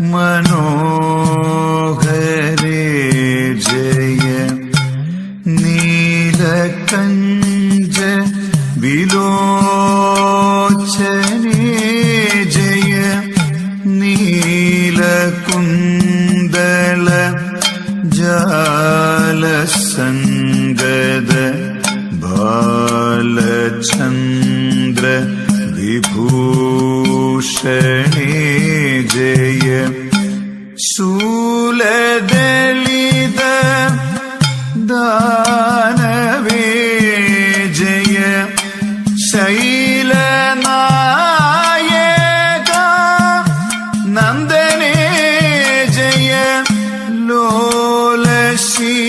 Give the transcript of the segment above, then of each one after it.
മനോഹരേ Jaya. നീലകഞ്ച വിലോചനേ Jaya. നീലകുന്ദല ജാലസംഗത Balachandra വിഭൂഷണേ Jaya. see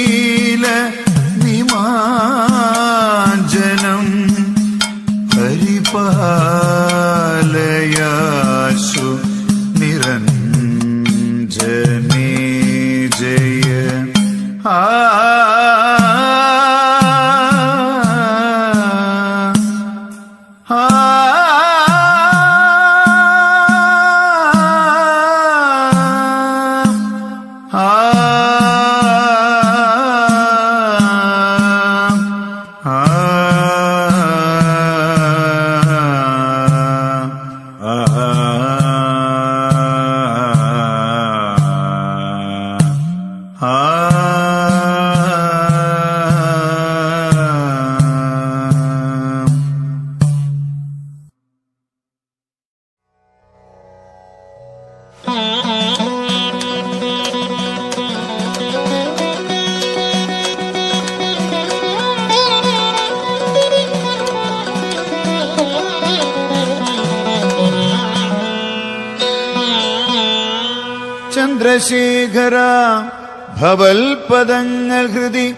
ഭവൽപദങ്ങൾ ഹൃതി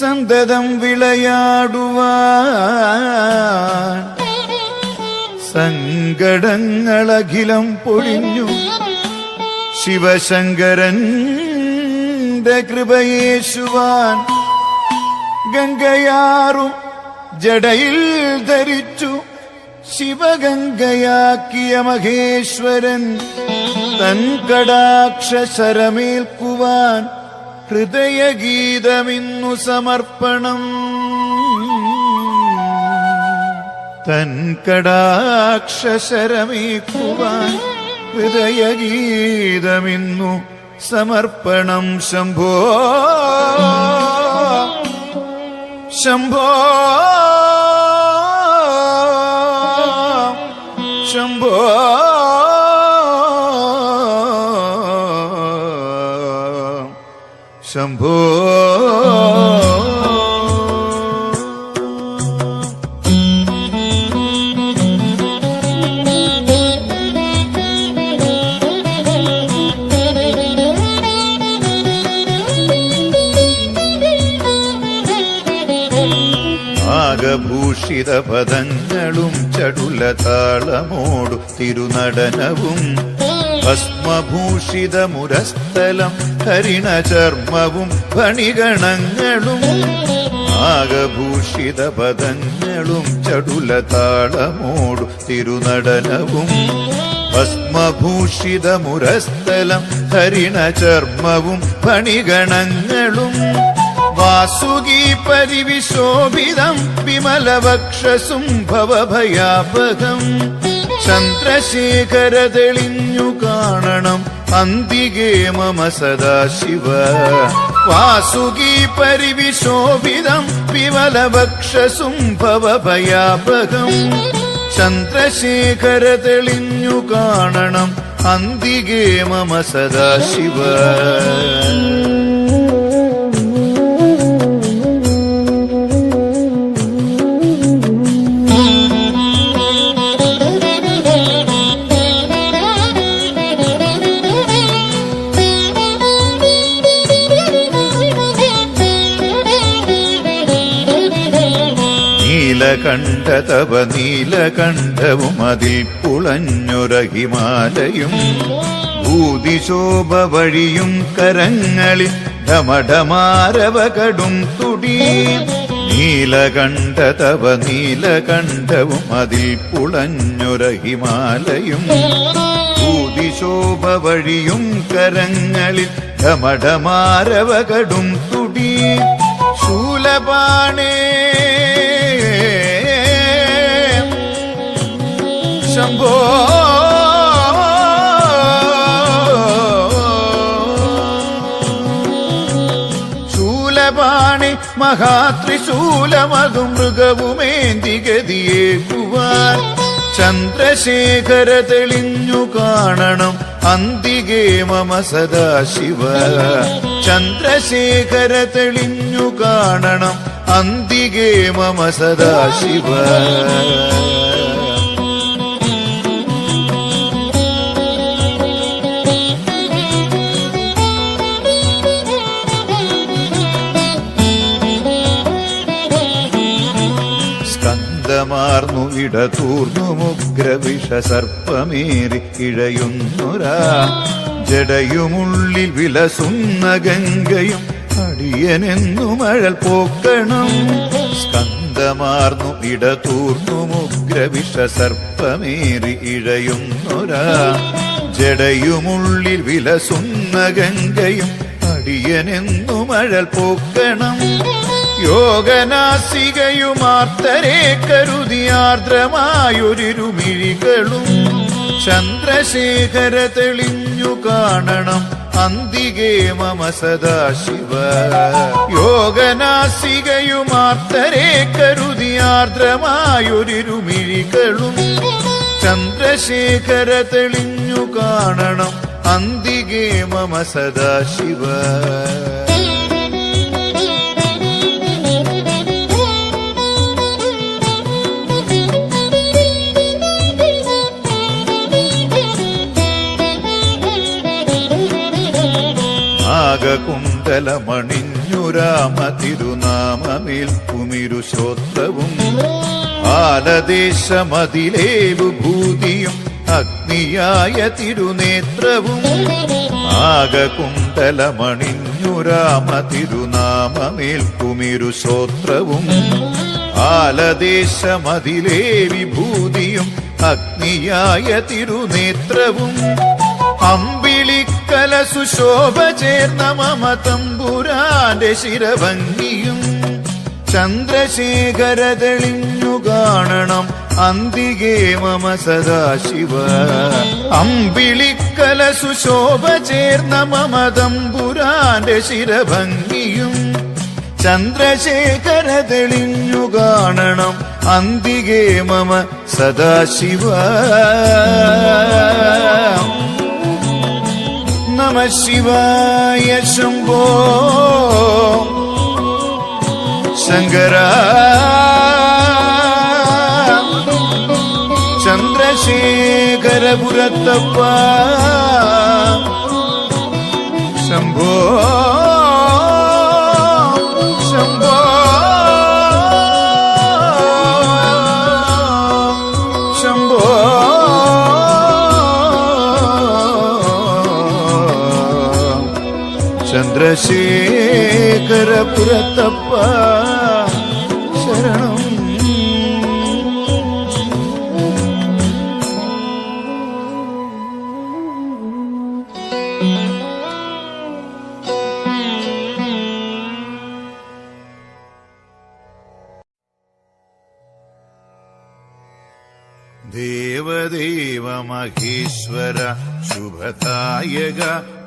സന്തതം വിളയാടുവാൻ. സങ്കടങ്ങളഖിലം പൊഴിഞ്ഞു ശിവശങ്കരന്റെ കൃപയേശുവാൻ ഗംഗയാറും ജടയിൽ ധരിച്ചു ശിവഗംഗയാക്കിയ മഹേശ്വരൻ. തൻ കടാക്ഷരമേൽക്കുവാൻ ഹൃദയഗീതമിന്നു സമർപ്പണം. തൻ കടാക്ഷരമേൽക്കുവാൻ ഹൃദയഗീതമിന്നു സമർപ്പണം. ശംഭോ ശംഭോ ശംഭോ. ശംഭോ. ആകഭൂഷിത പദങ്ങളും ചടുല താളമോടു തിരുനടനവും ഭസ്മഭൂഷിത മുരസ്ഥലം ഹരിണ ചർമ്മവും ഫണിഗണങ്ങളും ആകഭൂഷിത പദങ്ങളും ചടുല താളമോടു തിരുനടനവും ഹരിണ ചർമ്മവും ഫണിഗണങ്ങളും വാസുകി പരിവിശോഭിതം വിമലവക്ഷസും ഭവഭയാപകം ചന്ദ്രശേഖര തെളിഞ്ഞു കാണണം അന്തികേ മമ സദാശിവ. വാസുകി പരിവിശോഭിതം വിമലവക്ഷസും ഭവഭയാപകം ചന്ദ്രശേഖര തെളിഞ്ഞു കാണണം അന്തികേ മമ സദാശിവ. നീലകണ്ഠ തവ നീലകണ്ഠവും അതിൽ പുളഞ്ഞൊര ഹിമാലയും ഭൂതിശോഭ വഴിയും കരങ്ങളിൽ ഢമഢമാരവ കടും തുടി. നീലകണ്ഠതവ നീലകണ്ഠവും അതിൽ പുളഞ്ഞൊര ഹിമാലയും ഭൂതിശോഭ വഴിയും കരങ്ങളിൽ ഢമഢമാരവ കടും തുടി. ശൂലപാണേ ശംഭോ ശൂലപാണി മഹാത്രിശൂലമതു മൃഗവുമേന്തി ഗതിയേക്കുവാൻ ചന്ദ്രശേഖര തെളിഞ്ഞു കാണണം അന്തികേ മമ സദാശിവ. ചന്ദ്രശേഖര തെളിഞ്ഞു കാണണം അന്തികേ മമ സദാശിവ. സ്കന്ദമാർന്നു ഇടതൂർന്നു മുഗ്രവിഷ സർപ്പമേറി ഇഴയുന്നൊരാ. ജടയുമുള്ളിൽ വിലസുന്ന ഗംഗയും അടിയനെന്നു മഴൽ പോക്കണം. സ്കന്ദമാർന്നു ഇടതൂർന്നു മുഗ്രവിഷ സർപ്പമേറി ഇഴയുന്നൊരാ. ജടയുമുള്ളിൽ വിലസുന്ന ഗംഗയും അടിയനെന്നു മഴൽ പോക്കണം. യോഗനാസികയുമാർത്തരെ കരുതിയാർദ്രമായൊരിരുമിഴികളും ചന്ദ്രശേഖര തെളിഞ്ഞു കാണണം അന്തികേ മമ സദാശിവ. യോഗനാസികയുമാർത്തരെ കരുതിയാർദ്രമായൊരിരുമിഴികളും ചന്ദ്രശേഖര തെളിഞ്ഞു കാണണം അന്തികേ മമ സദാശിവ. ആകകുണ്ടലമണിഞ്ഞുരാമ തിരുനാമമേൽക്കുമിരു ശ്രോത്രവും ആലദേശമതിലേവു ഭൂതിയും അഗ്നിയായ തിരുനേത്രവും ആകകുണ്ടലമണിഞ്ഞുരാമ തിരുനാമമേൽക്കുമിരു ശ്രോത്രവും ആലദേശമതിലേ വിഭൂതിയും അഗ്നിയായ തിരുനേത്രവും അമ്പിളിക്കല സുശോഭ ചേർന്ന മമ തമ്പുരാന്റെ ശിരഭംഗിയും ചന്ദ്രശേഖര തെളിഞ്ഞു കാണണം അന്തികേ മമ സദാശിവ. അമ്പിളിക്കല സുശോഭ ചേർന്ന മമ തമ്പുരാന്റെ ശിരഭംഗിയും ചന്ദ്രശേഖര തെളിഞ്ഞു കാണണം അന്തികേ മമ സദാശിവ. നമ ശിവായ ശംഭോ. ശങ്കര ചന്ദ്രശേഖരപുരത്തപ്പ. शेकर पुरतपा देवदेवमहीश्वर शुभदायक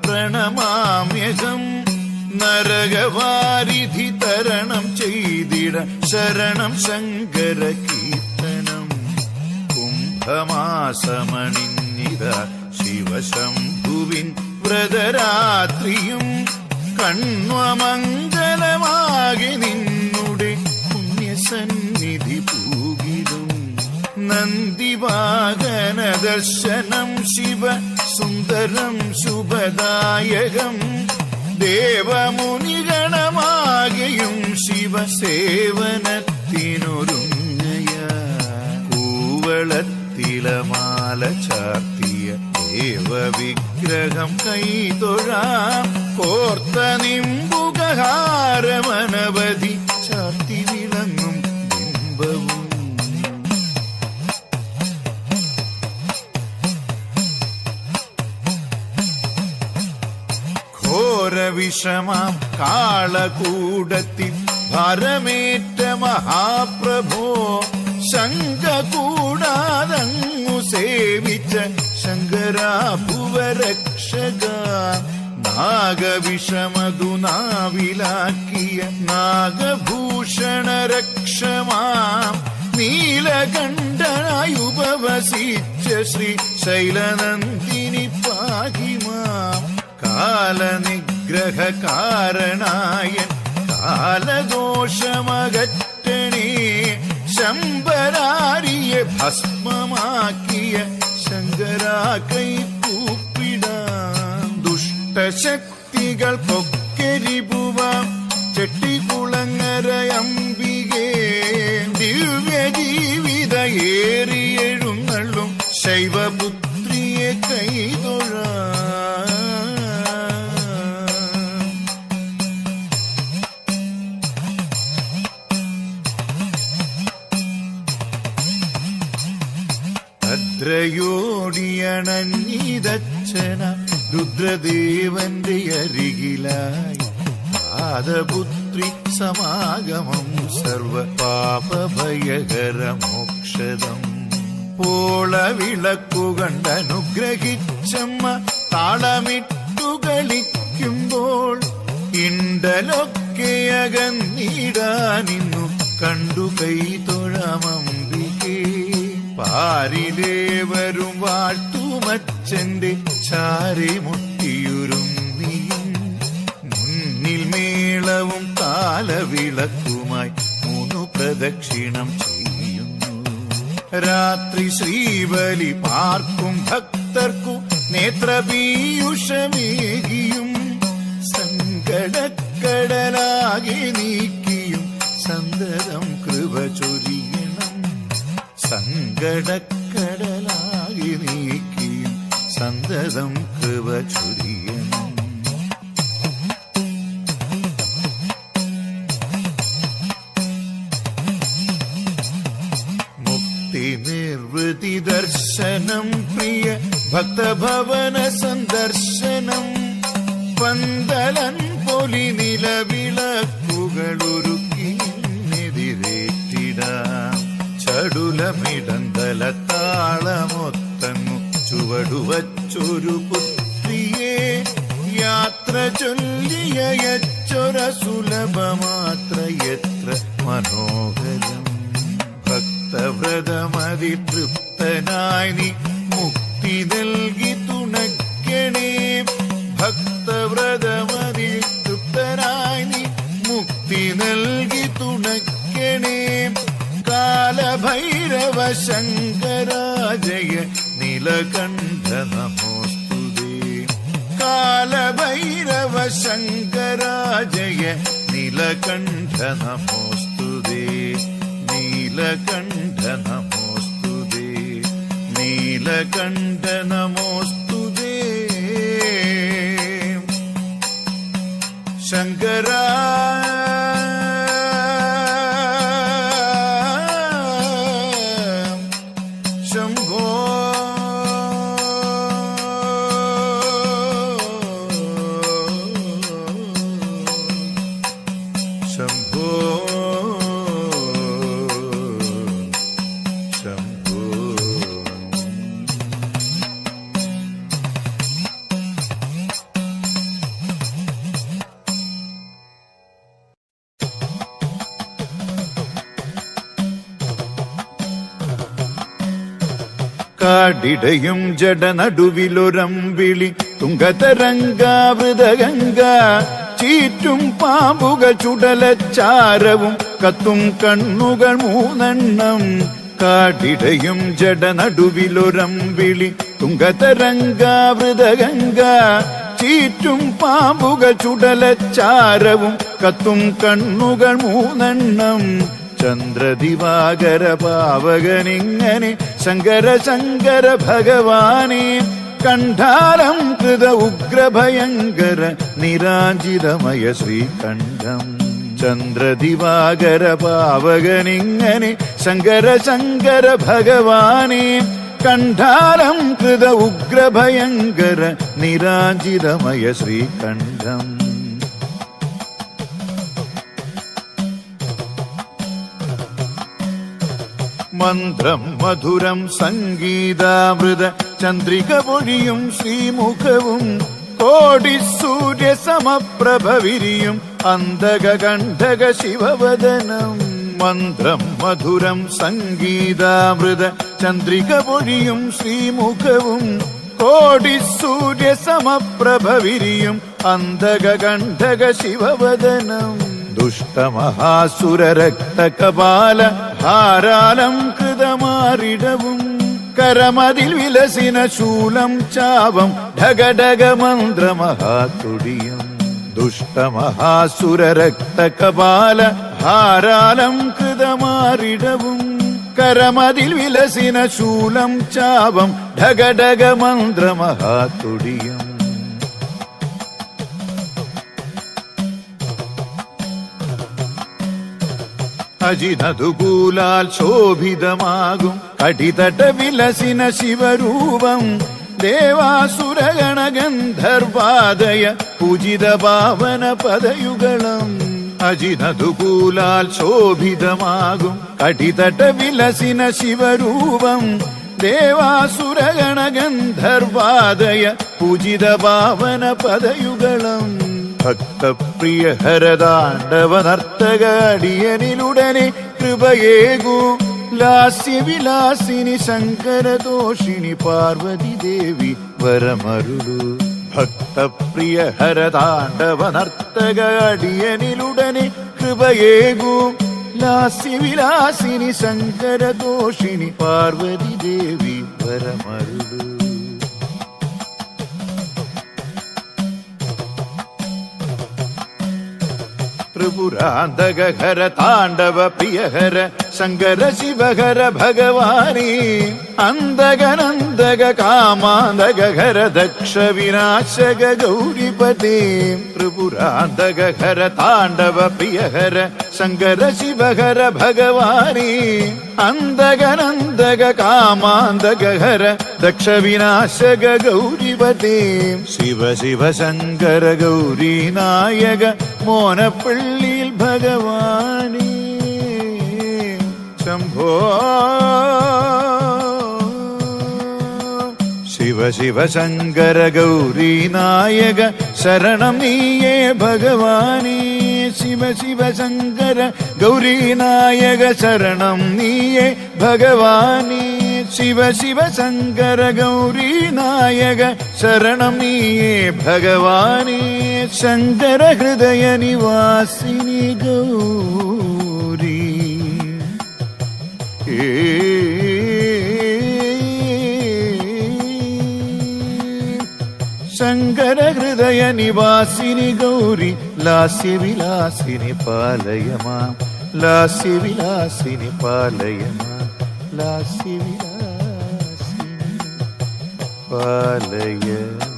प्रणमाम्यगम् നരകവാരിധി തരണം ചെയ്തിട ശരണം ശങ്കര കീർത്തനം. കുംഭമാസമണിന്നിത ശിവശംഭുവിൻ വ്രതരാത്രിയും കണ്വമംഗലമാകെ നിന്നുടെ പുണ്യസന്നിധി പൂകിടും. നന്ദിവാഹന ദർശനം ശിവ സുന്ദരം ശുഭദായകം. ദേവമുനിഗണമാകെയും ശിവസേവനത്തിനൊരുങ്ങയ കൂവളത്തിലമാല ചാർത്തിയ ദേവവിഗ്രഹം കൈതൊഴാം കോർത്ത നിമ്പുകഹാരമനവധി ഘോരവിഷമാം കാളകൂടത്തിൽ ഭരമേറ്റ മഹാപ്രഭോ ശങ്ക കൂടാതങ്ങു സേവിച്ച ശങ്കരാഭുവരക്ഷക. നാഗവിഷമതു നാവിലാക്കിയ നാഗഭൂഷണ രക്ഷമാം നീലകണ്ഠനായുപവസിച്ച ശ്രീ ശൈലനന്ദിനി പാഹിമാം. കാലനിഗ്രഹകാരണായൻ കാലദോഷമകറ്റണേ ശമ്പരാരിയെ ഭസ്മമാക്കിയ ശങ്കരാ കൈ കൂപ്പിടാം ദുഷ്ടശക്തികൾ പൊക്കരിപുവാം ചെട്ടികുളങ്ങര അംബികേ ദിവ്യ ജീവിത ഏറിയെഴുന്നള്ളും ശൈവപുത്രിയെ ഭദ്രയോടിയണഞ്ഞിതച്ഛന രുദ്രദേവന്റെ അരികിലായി പാദപുത്രി സമാഗമം സർവ പാപഭയകര മോക്ഷദം പോളവിളക്കു കണ്ടനുഗ്രഹിച്ചമ്മ താളമിട്ടു കളിക്കുമ്പോൾ ഇണ്ടലൊക്കെ അകന്നിടാനിന്നു കണ്ടു കൈ തൊഴമമ്പികേ പാരിലേവരും വാഴ്ത്തുമച്ചന്റെ ചാരി മുട്ടിയുരുന്നിയും മുന്നിൽ മേളവും കാലവിളക്കുമായി മൂന്നു പ്രദക്ഷിണം ചെയ്യുന്നു. രാത്രി ശ്രീബലി പാർക്കും ഭക്തർക്കു നേത്രപീയുഷമേകിയും. സങ്കടക്കടലാകെ നീക്കിയും സന്തതം കൃപ ചൊരിയണം. സങ്കടക്കടലാകെ നീക്കിയും സന്തതം കൃപ ചൊരിയണം മുക്തി നിർവൃതി ദർശനം പ്രിയ ഭക്തഭവന സന്ദർശനം മനോഹരം ഭക്തവ്രതമതി തൃപ്തനായി നീ മുക്തി നൽകി തുണയ്ക്കണേ. ഭക്തവ്രതമതി തൃപ്തനായി നീ മുക്തി നൽകി തുണയ്ക്കണേ. കാലഭൈരവ ശങ്കരാജയ നീലകണ്ഠ നമോസ്തുതേ. കാലഭൈരവ ശങ്കരാജയ നീലകണ്ഠ നമോസ്തുതേ നീലകണ്ഠ നമോസ്തുതേ നീലകണ്ഠ നമോസ്തുതേ ശങ്കരാ ശംഭോ കാടിടയും ജഡനടുവിലൊരമ്പിളി തുങ്കതരംഗാവൃതഗംഗ ചീറ്റും പാമ്പുക ചുടലച്ചാരവും. കത്തും കണ്ണുകൾ മൂന്നെണ്ണം. കാടിടയും ജഡനടുവിലൊരമ്പിളി തുങ്കതരംഗാവൃതഗംഗ ചീറ്റും പാമ്പുക ചുടലച്ചാരവും. കത്തും കണ്ണുകൾ മൂന്നെണ്ണം. ചന്ദ്രദിവാകര പാവകനിങ്ങനെ ശങ്കര ശങ്കര ഭഗവാനെ കണ്ഠാരം കൃത ഉഗ്രഭയങ്കര നിരാജിതമയ ശ്രീകണ്ഠം. ചന്ദ്രദിവാകര പാവകനിങ്ങനെ ശങ്കര ശങ്കര ഭഗവാനെ കണ്ഠാരം കൃത ഉഗ്രഭയങ്കര നിരാജിതമയ ശ്രീകണ്ഠം. മന്ത്രം മധുരം സംഗീതാമൃത ചന്ദ്രിക പൊഴിയും ശ്രീമുഖവും. കോടി സൂര്യ സമപ്രഭവിരിയും അന്തക കണ്ഠക ശിവവദനം. മന്ത്രം മധുരം സംഗീതാമൃത ചന്ദ്രിക പൊഴിയും ശ്രീമുഖവും. കോടി സൂര്യ സമപ്രഭവിരിയും അന്തക കണ്ഠക ശിവവദനം. ദുഷ്ടമഹാസുര രക്തകപാല ഹാരാലം കൃതമാറിടവും. കരമതിൽ വിലസിന ശൂലം ചാപം. ഢഗഡഗ ദുഷ്ടമഹാസുരരക്തകപാല ദുഷ്ടമഹാസുര ഹാരാലം കൃതമാറിടവും. കരമതിൽ വിലസിന ശൂലം ചാപം. ഢഗഡഗ അജിനതുകൂലാൽ ശോഭിതമാകും. കടിതട്ട വിലസിന ശിവരൂപം ദേവാസുരഗണഗന്ധർവാദയ പൂജിത പാവന പദയുഗളം അജിനതുകൂലാൽ ശോഭിതമാകും. കടിതട്ട വിലസിന ശിവരൂപം ദേവാസുരഗണഗന്ധർവാദയ പൂജിത പാവന പദയുഗളം ഭക്തപ്രിയ ഹരതാണ്ഡവ നർത്തക അടിയനിലുടനെ കൃപയേകൂ. ലാസ്യവിലാസിനി ശങ്കരദോഷിണി പാർവതി ദേവി വരമരുളു. ഭക്തപ്രിയ ഹരതാണ്ഡവ നർത്തക അടിയനിലുടനെ കൃപയേകൂ. ലാസ്യവിലാസിനി ശങ്കരദോഷിണി പാർവതി ദേവി വരമരുളു. திரிபுராந்தகர தாண்டவ பியகர சங்கர சிவகர பகவானே அந்தகனந்தக காமாந்தகர தக்ஷ விநாசக கௌரிபதே திரிபுராந்தகர தாண்டவ பிரியகர சங்கர சிவகர பகவானே அந்தகனந்தக காமாந்தகர தக்ஷ விநாசக கௌரிபதே சிவ சிவ சங்கர கௌரி நாயக மோன பள்ளியில் பகவான் ശംഭോ ശിവ ശിവ ശങ്കര ഗൗരി നായക ശരണം നീയേ ഭഗവാനേ ശിവ ശിവ ശങ്കര ഗൗരി നായക ശരണം നീയേ ഭഗവാനേ ശിവ ശിവ ശങ്കര ഗൗരി നായക ശരണം നീയേ ഭഗവാനേ ശങ്കര ഹൃദയ നിവാസിനി ഗൗരി சங்கர ஹய நிவாசினி கௌரி லாஸ்ய விலாசினி பாலயமா லாஸ்ய விலாசினி பாலயமா லாஸ்ய விலாசினி பாலயமா.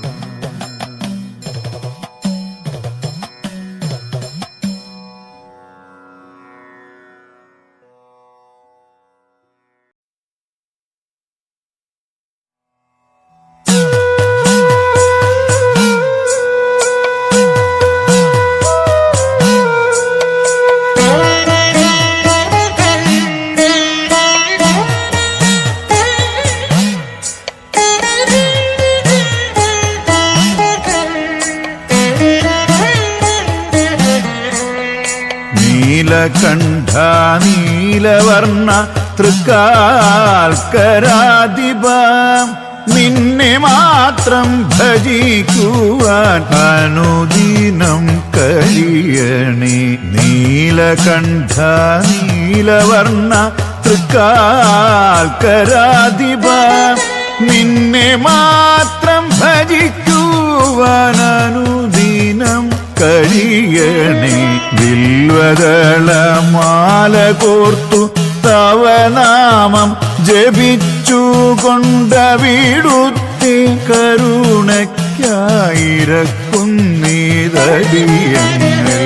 തൃക്കാൽക്കരാധിപ നിന്നെ മാത്രം ഭജിക്കുവാൻ അനുദിനം കഴിയണേ. നീലകണ്ഠ നീലവർണ തൃക്കാൽക്കരാധിപ നിന്നെ മാത്രം ഭജിക്കുവാൻ അനുദിനം കഴിയണേ. വിൽവദള മാല കോർത്തു തവ നാമം ജപിച്ചു കൊണ്ട വീടുത്തി കരുണയ്ക്കായിരക്കുന്നീതടിയങ്ങൾ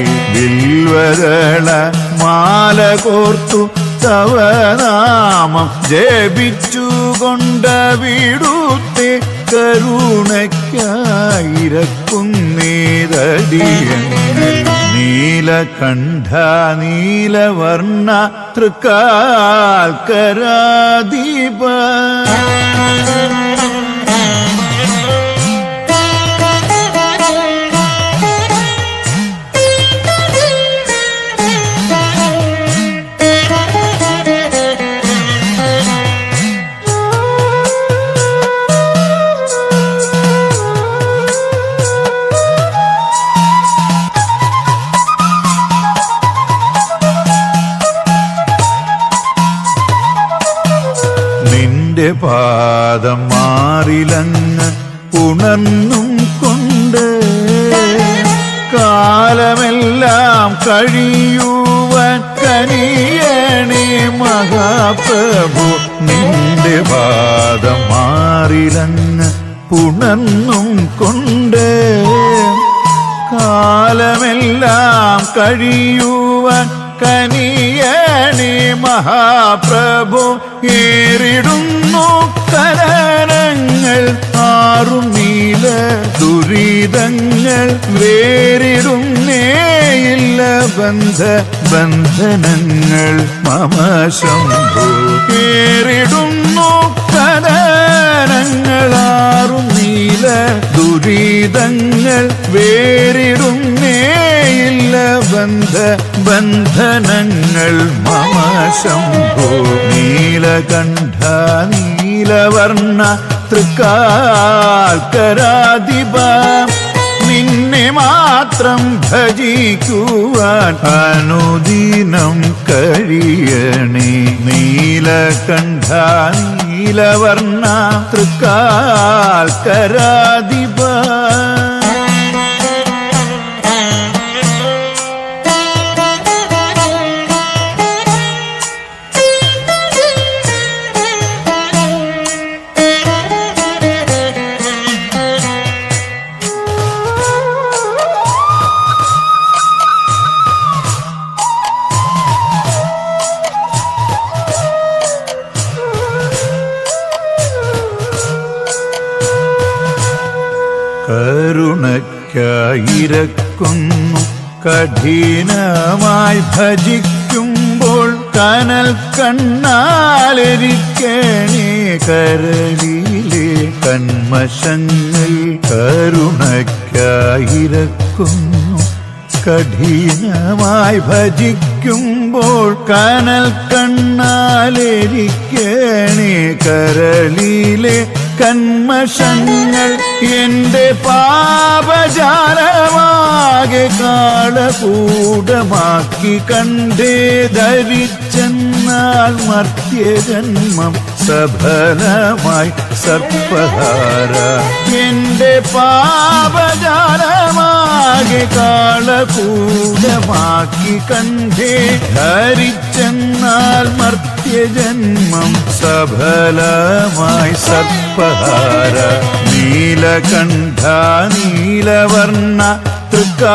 മാല കോർത്തു തവനാമം ജപിച്ചുകൊണ്ട ജപിച്ചു കൊണ്ട വീടുത്തെ കരുണയ്ക്കായിരക്കുന്നീതടിയങ്ങൾ നീലകണ്ഠ നീലവർണ തൃക്കാൽക്കരാദീപ പാദം മാറിലങ്ങ് ഉണർന്നും കൊണ്ട് കാലമെല്ലാം കഴിയുവൻ കനിയണേ മഹാപ്രഭു. നിന്റെ പാദം മാറിലങ്ങ് ഉണർന്നും കൊണ്ട് കാലമെല്ലാം കഴിയുവൻ കനിയണേ മഹാപ്രഭു. மோக்கரன കരങ്ങൾ ആറും നീല ദുരിതങ്ങൾ വേറിടുന്നേയില്ല ബന്ധ ബന്ധനങ്ങൾ. മമ ശംഭു കേറിടുന്നു നീല ദുരിതങ്ങൾ വേറിടുന്നേയില്ല ബന്ധ ബന്ധനങ്ങൾ. മമ ശംഭു നീലകണ്ഠ നീലവർണ തൃക്കാൽക്കരാധിപ നിന്നെ മാത്രം ഭജിക്കുവാൻ അനുദിനം കഴിയണേ. നീലകണ്ഠ നീലവർണ തൃക്കാൽക്കരാധിപ. കരുണയ്ക്കായിരക്കുന്നു. കഠിനമായി ഭജിക്കുമ്പോൾ കനൽ കണ്ണാലിരിക്കണേ. കരളിലെ കന്മശങ്ങൾ കരുണയ്ക്കായിരക്കുന്നു. കഠിനമായി ഭജിക്കുമ്പോൾ കനൽ കണ്ണാലിരിക്കണേ. കരളിലെ കന്മഷങ്ങൾ എന്റെ പാപജാലമാകെ കാളകൂടമാക്കി കണ്ടേ ധരിച്ചെന്നാൽ മർത്യജന്മം സഫലമായി സർപ്പഹാര എന്റെ പാപജാലമാകെ കാളകൂടമാക്കി കണ്ടേ. ഹരിച്ചെന്നാൽ മർത്യജന്മം സഫലമായി സർപ്പഹാര നീലകണ്ഠ നീലവർണ തൃക്കാൽക്കരാധിപ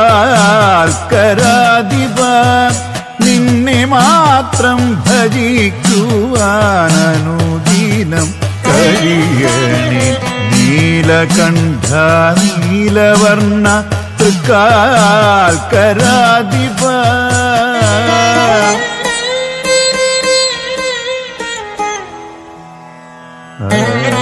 നിന്നെ മാത്രം ഭജിക്കുവാനനുദീനം കഴിയണേ. നീലകണ്ഠ നീലവർണ തൃക്കാൽക്കരാധിപ ആ